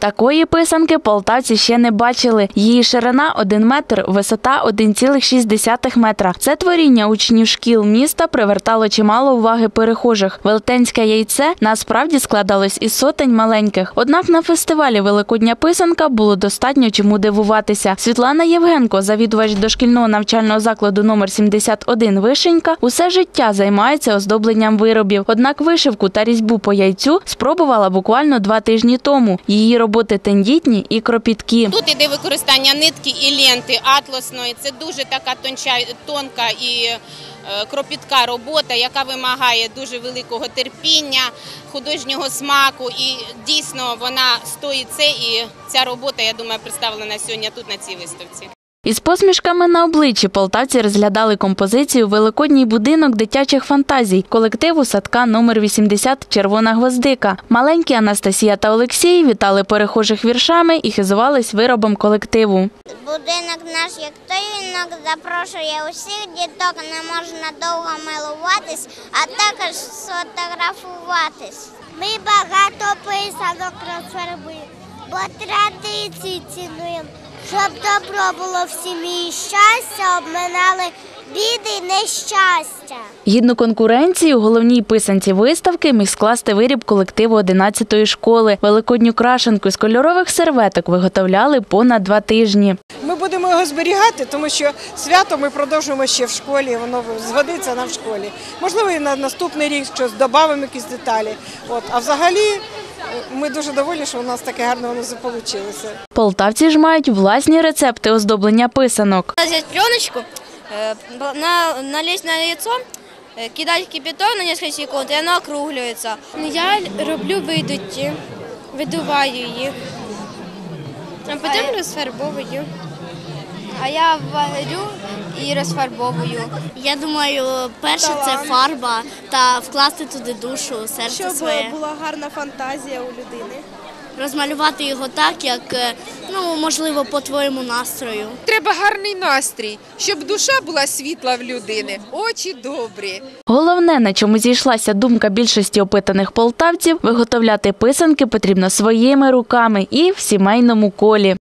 Такої писанки полтавці ще не бачили. Її ширина 1 метр, висота 1,6 метра. Це творіння учнів шкіл міста привертало чимало уваги перехожих. Велетенське яйце насправді складалось із сотень маленьких. Однак на фестивалі Великодня писанка було достатньо чому дивуватися. Світлана Євгенко, завідувач дошкільного навчального закладу номер 71 Вишенька, усе життя займається оздобленням виробів. Однак вишивку та різьбу по яйцю спробувала буквально два тижні тому. Її роботи тендітні і кропіткі. Тут іде використання нитки і ленти атласної. Це дуже така тонча, тонка і е, кропітка робота, яка вимагає дуже великого терпіння, художнього смаку. І дійсно вона стоїть це. І ця робота, я думаю, представлена сьогодні тут на цій виставці. Із посмішками на обличчі полтавці розглядали композицію Великодній будинок дитячих фантазій колективу садка номер 80 Червона гвоздика. Маленькі Анастасія та Олексій вітали перехожих віршами і хизувались виробом колективу. Будинок наш, як тоїнок, запрошує усіх діток, не можна довго милуватись, а також сфотографуватись. Ми багато писанок розфарбуємо, бо традиції цінуємо, щоб добро було в сім'ї і щастя, обминали біди й нещастя. Гідну конкуренцію у головній писанці виставки міг скласти виріб колективу 11-ї школи. Великодню крашенку з кольорових серветок виготовляли понад два тижні. Ми будемо його зберігати, тому що свято ми продовжуємо ще в школі, воно згодиться нам в школі. Можливо, і на наступний рік щось додамо якісь деталі. От. А взагалі ми дуже доволі, що у нас таке гарне воно вийшло. Полтавці ж мають власні рецепти оздоблення писанок. взять пленочку, налізь на, яйцо, кидати кидать кипяток на кілька секунд, і воно округлюється. Я роблю видуті, видуваю їх, а потім розфарбовую. А я варю і розфарбовую. Я думаю, перше це фарба та вкласти туди душу, серце Щоб своє. була гарна фантазія у людини. Розмалювати його так, як ну можливо по твоєму настрою. Треба гарний настрій, щоб душа була світла в людини, очі добрі. Головне, на чому зійшлася думка більшості опитаних полтавців, виготовляти писанки потрібно своїми руками і в сімейному колі.